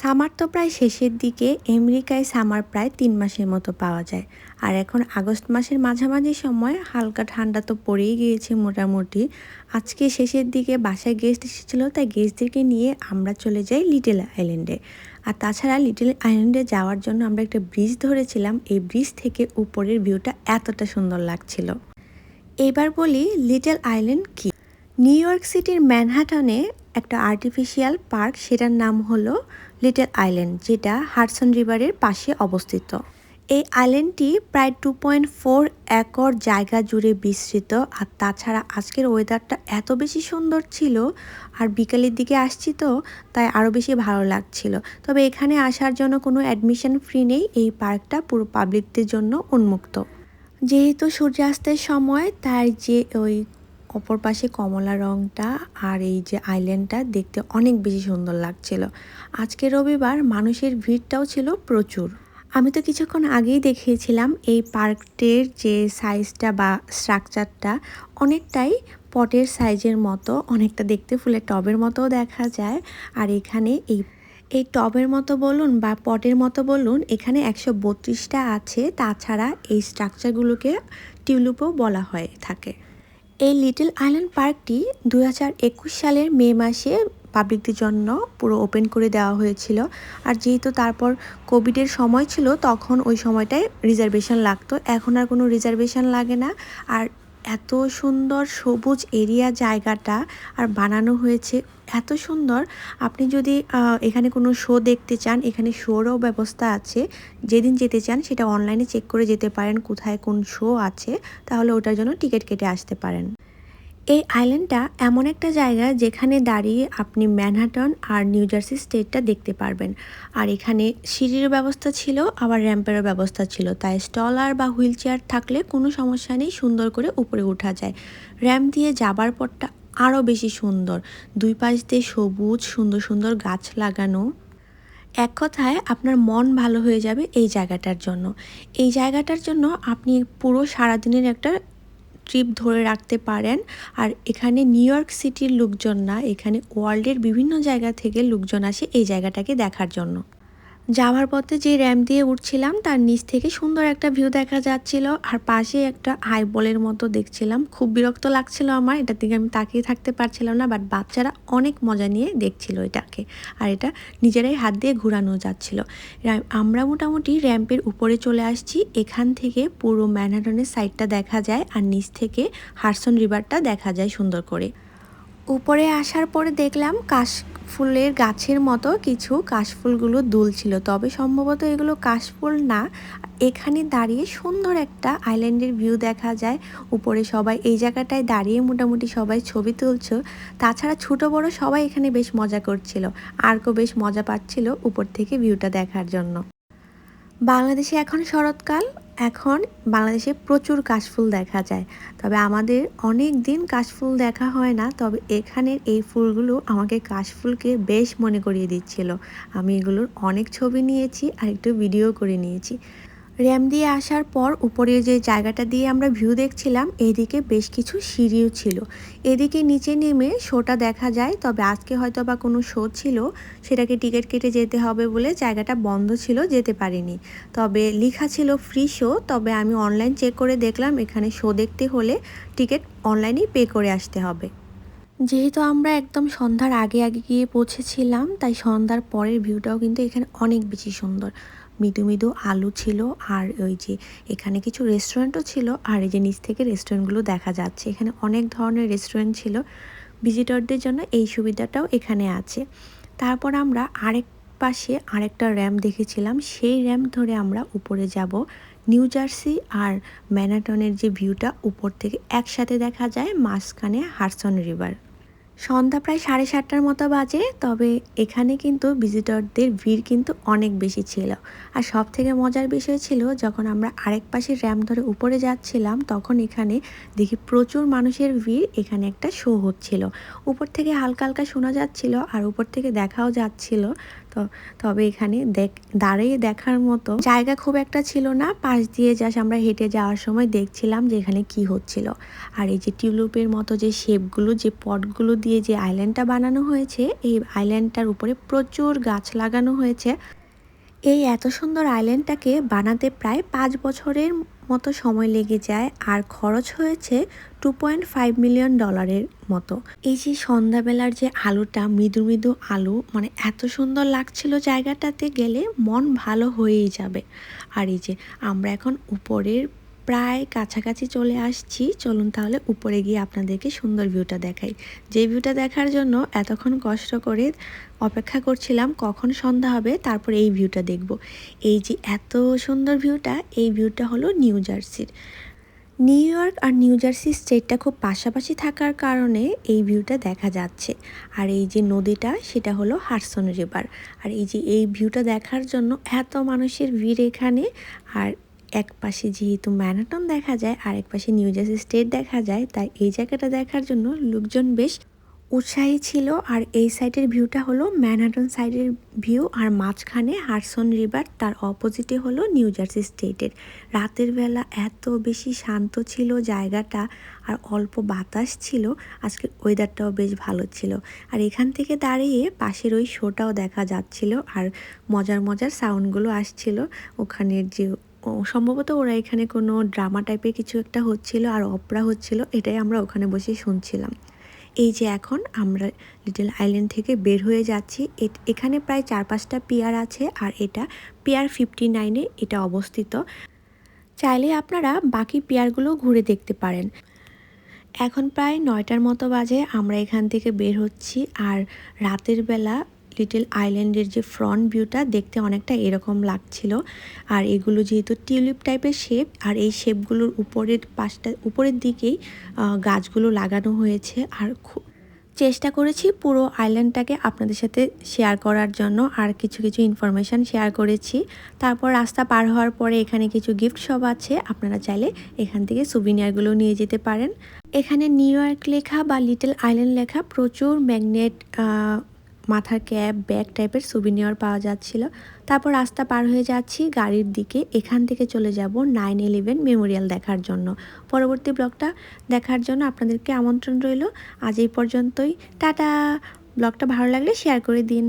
Summer তো প্রায় শেষের দিকে, আমেরিকায় সামার প্রায় তিন মাসের মতো পাওয়া যায়। আর এখন আগস্ট মাসের মাঝামাঝি সময় হালকা ঠান্ডা তো পড়েই গিয়েছে মোটামুটি। আজকে শেষের দিকে বাসায় গেস্ট এসেছিল, তাই গেস্টদেরকে নিয়ে আমরা চলে যাই লিটল আইল্যান্ডে আর তাছাড়া লিটল আইল্যান্ডে যাওয়ার জন্য আমরা একটা ব্রিজ ধরেছিলাম। এই ব্রিজ থেকে উপরের ভিউটা এতটা সুন্দর লাগছিল। এবার বলি লিটল আইল্যান্ড কি? নিউ ইয়র্ক সিটির ম্যানহাটনে একটা আর্টিফিশিয়াল পার্ক সেটার নাম হলো লিটল আইল্যান্ড যেটা হাডসন রিভারের পাশে অবস্থিত। এই আইল্যান্ডটি প্রায় টু পয়েন্ট ফোর একর জায়গা জুড়ে বিস্তৃত, আর তাছাড়া আজকের ওয়েদারটা এত বেশি সুন্দর ছিল, আর বিকালের দিকে আসছি তো, তাই আরও বেশি ভালো লাগছিল। তবে এখানে আসার জন্য কোনো অ্যাডমিশন ফ্রি নেই, এই পার্কটা পুরো পাবলিকদের জন্য উন্মুক্ত। যেহেতু সূর্যাস্তের সময় তার যে ওই অপর পাশে কমলা রংটা আর এই যে আইল্যান্ডটা দেখতে অনেক বেশি সুন্দর লাগছিল। আজকে রবিবার মানুষের ভিড়টাও ছিল প্রচুর। আমি তো কিছুক্ষণ আগেই দেখিয়েছিলাম এই পার্কটির যে সাইজটা বা স্ট্রাকচারটা অনেকটাই পটের সাইজের মতো, অনেকটা দেখতে ফুলের টবের মতো দেখা যায়। আর এখানে এই এই টবের মতো বলুন বা পটের মতো বলুন, এখানে একশো বত্রিশটা আছে। তাছাড়া এই স্ট্রাকচারগুলোকে টিউলিপও বলা হয়ে, থাকে। এই লিটল আইল্যান্ড পার্কটি দু হাজার একুশ সালের মে মাসে পাবলিকদের জন্য পুরো ওপেন করে দেওয়া হয়েছিল। আর যেহেতু তারপর কোভিডের সময় ছিল, তখন ওই সময়টায় রিজার্ভেশন লাগতো। এখন আর কোনো রিজার্ভেশন লাগে না। আর এত সুন্দর সবুজ এরিয়া জায়গাটা আর বানানো হয়েছে এত সুন্দর। আপনি যদি এখানে কোনো শো দেখতে চান, এখানে শোরও ব্যবস্থা আছে। যেদিন যেতে চান, সেটা অনলাইনে চেক করে যেতে পারেন কোথায় কোন শো আছে, তাহলে ওটার জন্য টিকিট কেটে আসতে পারেন। এই আইল্যান্ডটা এমন একটা জায়গা যেখানে দাঁড়িয়ে আপনি ম্যানহাটন আর নিউ জার্সি স্টেটটা দেখতে পারবেন। আর এখানে সিঁড়ির ব্যবস্থা ছিল, আবার র্যাম্পেরও ব্যবস্থা ছিল। তাই স্টলার বা হুইল চেয়ার থাকলে কোনো সমস্যা নেই, সুন্দর করে উপরে ওঠা যায়। র্যাম্প দিয়ে যাবার পরটা আরও বেশি সুন্দর। দুই পাশ দিয়ে সবুজ, সুন্দর সুন্দর গাছ লাগানো। এক কথায় আপনার মন ভালো হয়ে যাবে এই জায়গাটার জন্য। এই জায়গাটার জন্য আপনি পুরো সারাদিনের একটা ট্রিপ ধরে রাখতে পারেন। আর এখানে নিউ ইয়র্ক সিটির লোকজন না, এখানে ওয়ার্ল্ডের বিভিন্ন জায়গা থেকে লোকজন আসে এই জায়গাটাকে দেখার জন্য। যাওয়ার পথে যে র্যাম্প দিয়ে উঠছিলাম, তার নিচ থেকে সুন্দর একটা ভিউ দেখা যাচ্ছিল। আর পাশে একটা হাই বলের মতো দেখছিলাম। খুব বিরক্ত লাগছিল আমার এটার দিকে আমি তাকিয়ে থাকতে পারছিলাম না বাট বাচ্চারা অনেক মজা নিয়ে দেখছিল এটাকে। আর এটা নিজেরাই হাত দিয়ে ঘুরানো যাচ্ছিল। আমরা মোটামুটি র্যাম্পের উপরে চলে আসছি। এখান থেকে পুরো ম্যানহাটনের সাইডটা দেখা যায়, আর নিচ থেকে হারসন রিভারটা দেখা যায় সুন্দর করে। উপরে আসার পরে দেখলাম কাশ ফুলের গাছের মতো কিছু কাশফুলগুলো দুলছিল। তবে সম্ভবত এগুলো কাশফুল না। এখানে দাঁড়িয়ে সুন্দর একটা আইল্যান্ডের ভিউ দেখা যায়। উপরে সবাই এই জায়গাটায় দাঁড়িয়ে মোটামুটি সবাই ছবি তুলছ। তাছাড়া ছোট বড় সবাই এখানে বেশ মজা করছিল। আরও বেশ মজা পাচ্ছিল উপর থেকে ভিউটা দেখার জন্য। বাংলাদেশে এখন শরৎকাল। এখন বাংলাদেশে প্রচুর কাশফুল দেখা যায়। তবে আমাদের অনেক দিন কাশফুল দেখা হয় না, তবে এখানের এই ফুলগুলো আমাকে কাশফুলকে বেশ মনে করিয়ে দিচ্ছিল। আমি এগুলোর অনেক ছবি নিয়েছি আর একটু ভিডিও করে নিয়েছি। র্যাম দিয়ে আসার পর উপরে যে জায়গাটা দিয়ে আমরা ভিউ দেখছিলাম, এদিকে বেশ কিছু সিঁড়িও ছিল। এদিকে নিচে নেমে শোটা দেখা যায়, তবে আজকে হয়তো বা কোনো শো ছিল, সেটাকে টিকিট কেটে যেতে হবে বলে জায়গাটা বন্ধ ছিল, যেতে পারিনি। তবে লেখা ছিল ফ্রি শো, তবে আমি অনলাইন চেক করে দেখলাম, এখানে শো দেখতে হলে টিকিট অনলাইনেই পে করে আসতে হবে। যেহেতু আমরা একদম সন্ধ্যার আগে আগে গিয়ে পৌঁছেছিলাম, তাই সন্ধ্যার পরের ভিউটাও কিন্তু এখানে অনেক বেশি সুন্দর। মৃদু মৃদু আলু ছিল আর ওই যে এখানে কিছু রেস্টুরেন্টও ছিল আর এই যে নিচ থেকে রেস্টুরেন্টগুলো দেখা যাচ্ছে। এখানে অনেক ধরনের রেস্টুরেন্ট ছিল। ভিজিটরদের জন্য এই সুবিধাটাও এখানে আছে। তারপর আমরা আরেক পাশে আরেকটা র্যাম দেখেছিলাম। সেই র্যাম ধরে আমরা উপরে যাব নিউ জার্সি আর ম্যানাটনের যে ভিউটা উপর থেকে একসাথে দেখা যায় মাঝখানে হারসন রিভার সন্ধ্যা প্রায় সাড়ে সাতটার মতো বাজে, তবে এখানে কিন্তু ভিজিটরদের ভিড় কিন্তু অনেক বেশি ছিল। আর সব থেকে মজার বিষয় ছিল, যখন আমরা আরেক পাশে র্যাম ধরে উপরে যাচ্ছিলাম, তখন এখানে দেখি প্রচুর মানুষের ভিড়, এখানে একটা শো হচ্ছিল। উপর থেকে হালকা হালকা শোনা যাচ্ছিল, আর উপর থেকে দেখাও যাচ্ছিল। তো, তবে এখানে দেখ, দাঁড়িয়ে দেখার মতো জায়গা খুব একটা ছিল না। পাশ দিয়ে যাস আমরা হেঁটে যাওয়ার সময় দেখছিলাম যে এখানে কি হচ্ছিল। আর এই যে টিউলিপের মতো যে শেপগুলো যে পটগুলো দিয়ে যে আইল্যান্ডটা বানানো হয়েছে, এই আইল্যান্ডটার উপরে প্রচুর গাছ লাগানো হয়েছে। এই এত সুন্দর আইল্যান্ডটাকে বানাতে প্রায় পাঁচ বছরের মতো সময় লেগে যায় আর খরচ হয়েছে টু পয়েন্ট ফাইভ মিলিয়ন ডলারের মতো। এই যে সন্ধ্যাবেলার যে আলুটা, মৃদু মৃদু আলু মানে এত সুন্দর লাগছিল জায়গাটাতে গেলে মন ভালো হয়েই যাবে। আর এই যে আমরা এখন উপরের প্রায় কাছাকাছি চলে আসছি। চলুন তাহলে উপরে গিয়ে আপনাদেরকে সুন্দর ভিউটা দেখাই। যে ভিউটা দেখার জন্য এতক্ষণ কষ্ট করে অপেক্ষা করছিলাম কখন সন্ধ্যা হবে, তারপর এই ভিউটা দেখব। এই যে এত সুন্দর ভিউটা এই ভিউটা হলো নিউ জার্সির। নিউ ইয়র্ক আর নিউ জার্সি স্টেটটা খুব পাশাপাশি থাকার কারণে এই ভিউটা দেখা যাচ্ছে। আর এই যে নদীটা, সেটা হলো হারসন রিভার। আর এই যে এই ভিউটা দেখার জন্য এত মানুষের ভিড় এখানে, আর এক পাশে যেহেতু ম্যানাটন দেখা যায় আর এক পাশে নিউ জার্সি স্টেট দেখা যায়, তাই এই জায়গাটা দেখার জন্য লোকজন বেশ উৎসাহী ছিল। আর এই সাইডের ভিউটা হলো ম্যানহাটন সাইডের ভিউ আর মাঝখানে হারসন রিভার তার অপোজিটে হলো নিউ জার্সি স্টেটের রাতের বেলা এত বেশি শান্ত ছিল জায়গাটা, আর অল্প বাতাস ছিল আজকের ওয়েদারটাও বেশ ভালো ছিল। আর এখান থেকে দাঁড়িয়ে পাশের ওই শোটাও দেখা যাচ্ছিল, আর মজার মজার সাউন্ডগুলো আসছিল। ওখানের যে সম্ভবত ওরা এখানে কোনো ড্রামা টাইপের কিছু একটা হচ্ছিল আর অপরা হচ্ছিল, এটাই আমরা ওখানে বসে শুনছিলাম। এই যে এখন আমরা লিটল আইল্যান্ড থেকে বের হয়ে যাচ্ছি এখানে প্রায় চার পাঁচটা পিয়ার আছে আর এটা পিয়ার ফিফটি নাইনে এটা অবস্থিত। চাইলে আপনারা বাকি পিয়ারগুলো ঘুরে দেখতে পারেন। এখন প্রায় নয়টার মতো বাজে, আমরা এখান থেকে বের হচ্ছি আর রাতের বেলা লিটল আইল্যান্ডের যে ফ্রন্ট ভিউটা দেখতে অনেকটা এরকম লাগছিল। আর এগুলো যেহেতু টিউলিপ টাইপের শেপ আর এই শেপগুলোর উপরের পাশটা, উপরের দিকেই গাছগুলো লাগানো হয়েছে। আর চেষ্টা করেছি পুরো আইল্যান্ডটাকে আপনাদের সাথে শেয়ার করার জন্য, আর কিছু কিছু ইনফরমেশান শেয়ার করেছি। তারপর রাস্তা পার হওয়ার পরে এখানে কিছু গিফট সব আছে, আপনারা চাইলে এখান থেকে সুবিনিয়ারগুলো নিয়ে যেতে পারেন। এখানে নিউ ইয়র্ক লেখা বা লিটল আইল্যান্ড লেখা প্রচুর ম্যাগনেট মাথার ক্যাপ, ব্যাগ টাইপের সুবিনিয়র পাওয়া যাচ্ছিল। তারপর রাস্তা পার হয়ে যাচ্ছি গাড়ির দিকে। এখান থেকে চলে যাব নাইন ইলেভেন মেমোরিয়াল দেখার জন্য। পরবর্তী ব্লগটা দেখার জন্য আপনাদেরকে আমন্ত্রণ রইল। আজ এই পর্যন্তই। টাটা! ব্লগটা ভালো লাগলে শেয়ার করে দিন।